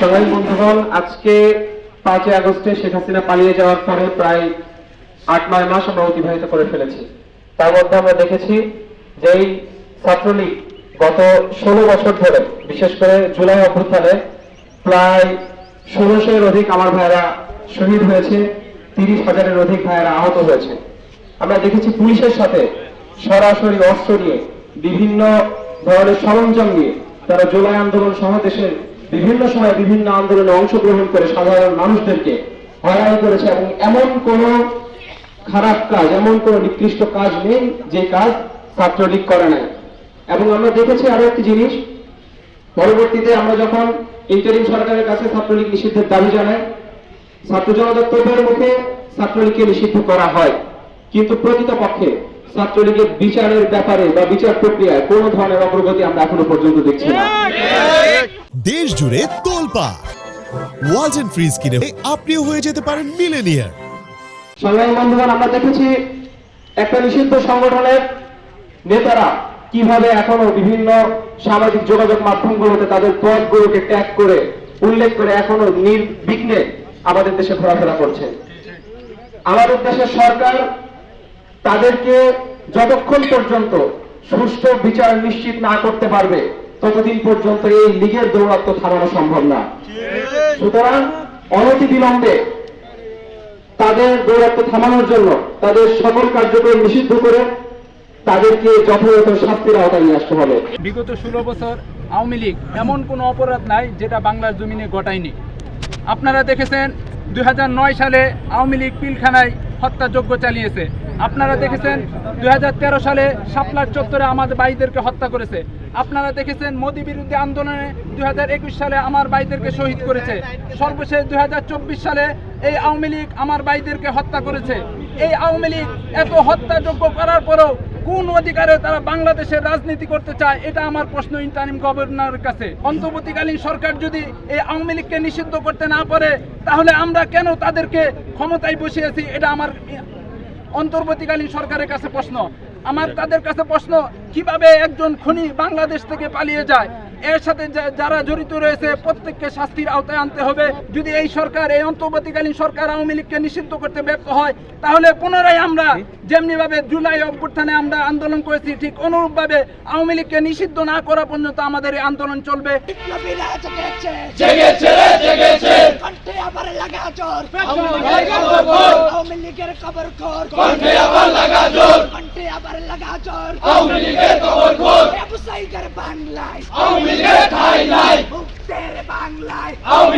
সবাই বন্ধুগণ, আজকে পাঁচই আগস্টে শেখ হাসিনা পালিয়ে যাওয়ার পরে প্রায় আট, নয় মাস আমরা অতিবাহিত করে ফেলেছি। তার মধ্যে আমরা দেখেছি যে এই ছাত্রলীগ গত ষোলো বছর ধরে, বিশেষ করে জুলাই অভ্যুত্থানে প্রায় ষোলোশো এর অধিক আমার ভাইয়েরা শহীদ হয়েছে, তিরিশ হাজারের অধিক ভাইয়েরা আহত হয়েছে। আমরা দেখেছি পুলিশের সাথে সরাসরি অস্ত্র নিয়ে বিভিন্ন ধরনের সরঞ্জাম নিয়ে তারা জুলাই আন্দোলন সহ দেশের বিভিন্ন সময় বিভিন্ন আন্দোলনে অংশগ্রহণ করে সাধারণ মানুষদেরকে হয়রানি করেছে এবং এমন কোন খারাপ কাজ, এমন কোন নিকৃষ্ট কাজ নেই যে কাজ ছাত্রলীগ করে নাই। এবং আমরা দেখেছি আরও একটি জিনিস, পরবর্তীতে আমরা যখন ইন্টারিম সরকারের কাছে ছাত্রলীগ নিষিদ্ধের দাবি জানাই, ছাত্র তোপের মুখে ছাত্রলীগকে নিষিদ্ধ করা হয়। কিন্তু প্রকৃতপক্ষে ছাত্রলীগের বিচারের ব্যাপারে বা বিচার প্রক্রিয়ায় কোন ধরনের অগ্রগতি আমরা এখনও পর্যন্ত দেখছি না। দেশ জুড়ে তোলপা ওয়াজ এন্ড ফ্রিজ কিনে আপনিও হয়ে যেতে পারেন মিলেনিয়ার। সংগ্রামী বন্ধুগণ আমরা দেখেছি একটা নিষিদ্ধ সংগঠনের নেতারা কীভাবে এখনও বিভিন্ন সামাজিক যোগাযোগ মাধ্যমগুলোতে তাদের পদগুলোকে ট্যাগ করে উল্লেখ করে এখনও নির্বিঘ্নে আমাদের দেশে ঘোরাফেরা করছে। আমাদের দেশের সরকার তাদেরকে যতক্ষণ পর্যন্ত সুষ্ঠু বিচার নিশ্চিত না করতে পারবে, ততদিন পর্যন্ত এই লীগের দৌরাত্ম থামানো সম্ভব না। সুতরাং অনতি বিলম্বে তাদের দৌরাত্ম থামানোর জন্য তাদের সকল কার্যক্রম নিষিদ্ধ করে তাদেরকে যথাযথ শাস্তির আওতায় নিয়ে আসতে হবে। বিগত ষোলো বছর আওয়ামী লীগ এমন কোনো অপরাধ নাই যেটা বাংলার জমিনে ঘটায়নি। আপনারা দেখেছেন দুই হাজার নয় সালে আওয়ামী লীগ পিলখানায় হত্যাযজ্ঞ চালিয়েছে। আপনারা দেখেছেন দুই হাজার তেরো সালে শাপলার চত্বরে আমাদের ভাইদেরকে হত্যা করেছে। আপনারা দেখেছেন মোদী বিরুদ্ধে আন্দোলনে দুই হাজার একুশ সালে আমার ভাইদেরকে শহীদ করেছে। সর্বশেষ দুই হাজার চব্বিশ সালে এই আওয়ামী লীগ আমার ভাইদেরকে হত্যা করেছে। এই আওয়ামী লীগ এত হত্যাযজ্ঞ করার পরেও কোন অধিকারে তারা বাংলাদেশের রাজনীতি করতে চায়, এটা আমার প্রশ্ন ইন্টারিম গভর্নরের কাছে। অন্তর্বর্তীকালীন সরকার যদি এই আওয়ামী লীগকে নিষিদ্ধ করতে না পারে, তাহলে আমরা কেন তাদেরকে ক্ষমতায় বসিয়েছি এটা আমার অন্তর্বর্তীকালীন সরকারের কাছে প্রশ্ন। আমার তাদের কাছে প্রশ্ন, কীভাবে একজন খুনি বাংলাদেশ থেকে পালিয়ে যায়? এর সাথে যারা জড়িত রয়েছে প্রত্যেককে শাস্তির আওতায় আনতে হবে। যদি এই সরকার এই অন্তর্বর্তীকালীন সরকার আওয়ামী লীগকে নিষিদ্ধ করতে ব্যর্থ হয় তাহলে পুনরায় আমরা যেমনিভাবে জুলাই অভ্যুত্থানে আমরা আন্দোলন করেছি ঠিক অনুরূপভাবে আওয়ামী লীগকে নিষিদ্ধ না করা পর্যন্ত আমাদের এই আন্দোলন চলবে। বিপ্লবীরা জেগেছে। জেগেছে রে আবার লাগা চোর আওয়ামী লীগের খবর খোর ব্যবসায়ীদের বাংলায় আওয়ামী লীগের ঠাই নাই মুক্তের বাংলায় আওয়ামী লীগের ঠাই